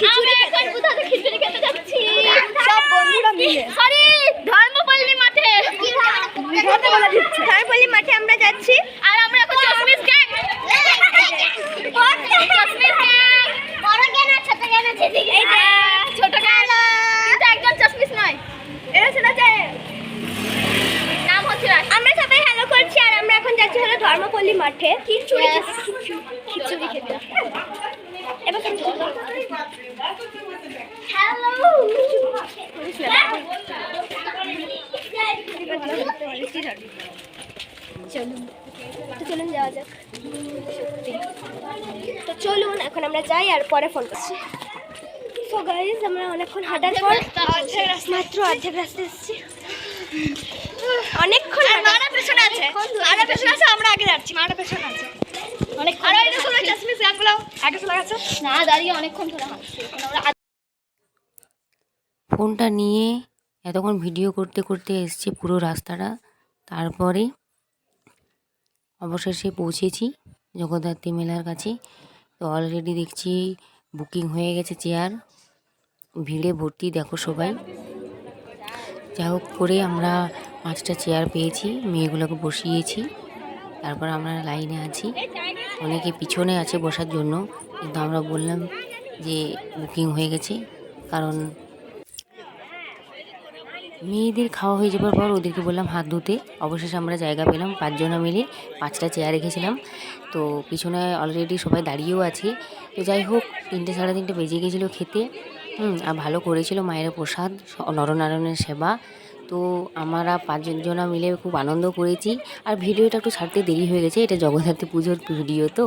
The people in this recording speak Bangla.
খিচুড়ি এখন কোথাও খিচুড়ি খেতে যাচ্ছি? সব বন্ধুরা মিলে। সরি ধর্মপল্লী মাঠে। ধর্মপল্লী মাঠে আমরা যাচ্ছি। আর আমরা এখন চশমিশ গ্যাং চশমিশ গ্যাং বড় গ্যাং আর ছোট গ্যাং আছে ছোট গ্যাং কিন্তু একজন চশমিশ নয়। এরা শোনা যায় নাম হচ্ছে আমরা সবাই হ্যালো করছি আর আমরা এখন যাচ্ছি হলো ধর্মপল্লী মাঠে। খিচুড়ি খিচুড়ি খেতে। চলুন তো চলুন যাওয়া যাক তো চলুন এখন আমরা যাই আর পরে ফোন করছি। সো গাইজ আমরা অনেকক্ষণ হাঁটার পর মাত্র অর্ধেক রাস্তা এসেছি অনেকক্ষণ মারা পেছনে আছে মারা পেছনে আছে। আমরা আগে যাচ্ছি মারা পেছনে আছে অনেক আর গানগুলো আগে গেছে। না দাঁড়িয়ে অনেকক্ষণ ধরে হাঁটছি। আমরা ফোনটা নিয়ে এতক্ষণ ভিডিও করতে করতে এসছে পুরো রাস্তাটা। তারপরে অবশেষে পৌঁছেছি জগদ্ধাত্রী মেলার কাছে। তো অলরেডি দেখছি বুকিং হয়ে গেছে চেয়ার ভিড়ে ভর্তি, দেখো সবাই। যা হোক করে আমরা পাঁচটা চেয়ার পেয়েছি, মেয়েগুলোকে বসিয়েছি। তারপর আমরা লাইনে আছি। অনেকে পিছনে আছে বসার জন্য, কিন্তু আমরা বললাম যে বুকিং হয়ে গেছে। কারণ মেয়েদের খাওয়া হয়ে যাবার পর ওদেরকে বললাম হাত ধুতে। অবশেষে আমরা জায়গা পেলাম, পাঁচজনা মিলে পাঁচটা চেয়ার রেখেছিলাম। তো পিছনে অলরেডি সবাই দাঁড়িয়েও আছে। তো যাই হোক, তিনটে সাড়ে তিনটে বেজে গেছিল খেতে। হুম, আর ভালো করেছিল মায়ের প্রসাদ, নরনারায়ণের সেবা। তো আমরা পাঁচজনা মিলে খুব আনন্দ করেছি। আর ভিডিওটা একটু ছাড়তে দেরি হয়ে গেছে, এটা জগদ্ধাত্রী পুজোর ভিডিও তো।